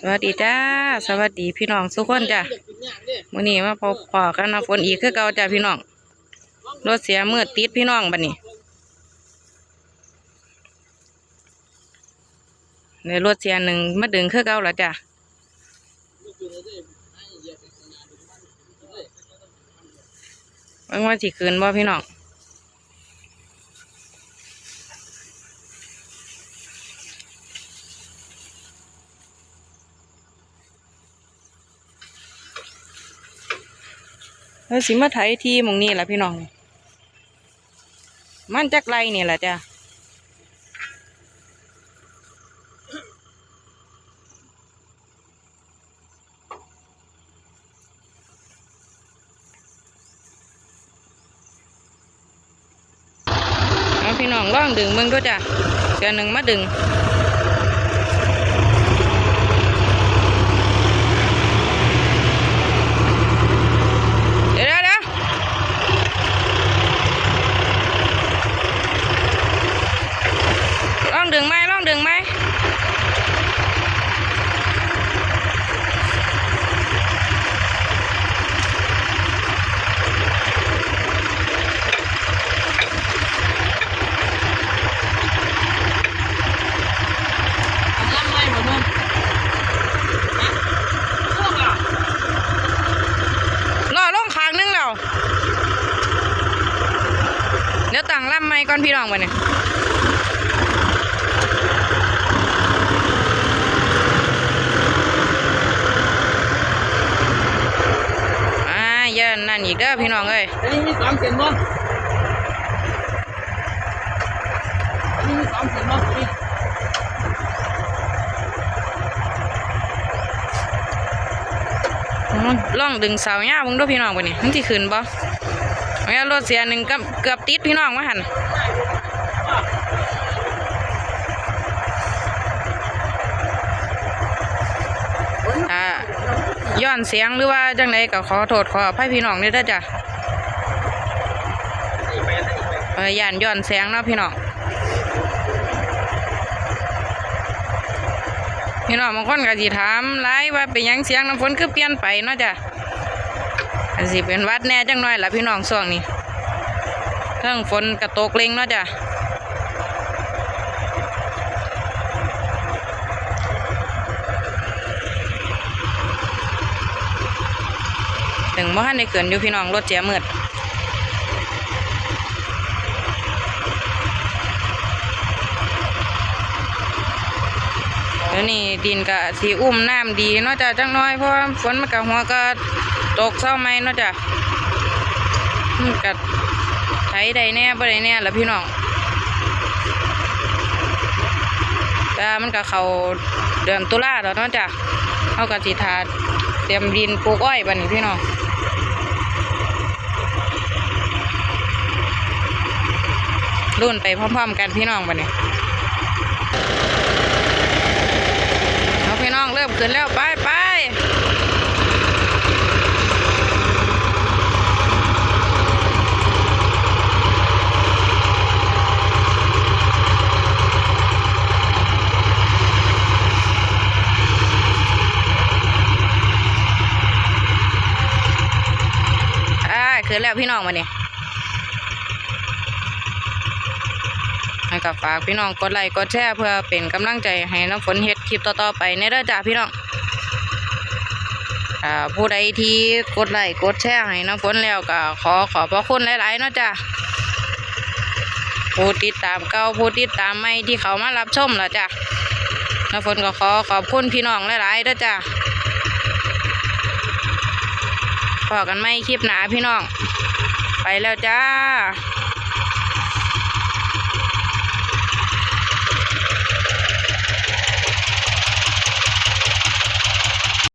สวัสดีจ้า สวัสดีพี่น้องทุกคนจ้ะมื้อนี้มาพบพอกันนะฝนอีกคือเก่าจ้ะพี่น้อง รถเสียมืดติดพี่น้องบัดนี้ในรถเสียหนึ่งมาดึงคือเก่าแล้วจ้ะว่าว่าสิคืนบ่พี่น้อง เฮ้ยสิมาไถที่มองนี้แหละพี่น้อง มันจักไรนี่แหละจ้ะเอาพี่น้องล่องดึงมึงด้วยจ้ะเดี๋ยวหนึ่งมาดึง เดี๋ยวเดี๋ยวเดี๋ยวลองดึงไหมลองดึงไหมรอลงขางนึงแล้ว เดี๋ยวตั้งลำไม้ก่ อนพี่น้องไปเนี่ยอ่าเยันนั่นอีกเด้อพี่น้องเอ้ยอันนี้มีสามเสียงบ่อันนี้มีสามเสียงบ่นี่อืมลองดึงเสาหญ้าเบิ่งดูพี่น้องไปเนี่ยมันที่ขึ้นบ่ เอาอย่ารถเสียหนึ่งกับเกือบติดพี่น้องมาหันอ่าย้อนเสียงหรือว่าจังไดก็ขอโทษขออภัยพี่น้องด้วยเด้จ้ะเออย่านย้อนเสียงเนาะพี่น้องพี่น้องบางคนก็สิถามหลายว่าเป็นยังเสียงน้ำฝนคือเปลี่ยนไปเนาะจ้ะ อาจสิเป็นวัดแน่จังน้อยละพี่น้องช่วงนี้เทั้งฝนกระตกเล็งเนาะจ้ะถึงบ่ทันได้เกินอยู่พี่น้องรถเจียมืดเดี๋ยวนี้ดินก็สีอุ้มน้ำดีนาะจ้ะจังน้อยเพราะฝนมันก็หัวก็ ตกเศร้าไหมเนาะจ้ะมันก็ไถได้แน่บ่ได้แน่ละพี่น้องแต่มันก็เขาเดือนตุลาแล้วเนาะจ้ะเขาก็สิทาเตรียมดินปลูกอ้อยบัดนี้พี่น้องรุ่นไปพร้อมๆกันพี่น้องบัดนี้เอาพี่น้องเริ่มขึ้นแล้วไป ไปอ่าขึ้นแล้วพี่น้องมาเนี่ยให้กับฝากพี่น้องกดไลค์กดแชร์เพื่อเป็นกำลังใจให้น้ำฝนเฮ็ดคลิปต่อๆไปในเด้อจ้าพี่น้องอผู้ใดที่กดไลค์กดแชร์ให้น้ำฝนแล้วก็ขอขอบพระคุณหลายๆเนาะจ้ะผู้ติดตามเก่าผู้ติดตามใหม่ที่เขามารับชมแล้วจ้ะน้ำฝนก็ขอขอบคุณพี่น้องหลายๆเด้อจ้ะ พอกันไหมคลิปหนาพี่น้อง ไปแล้วจ้า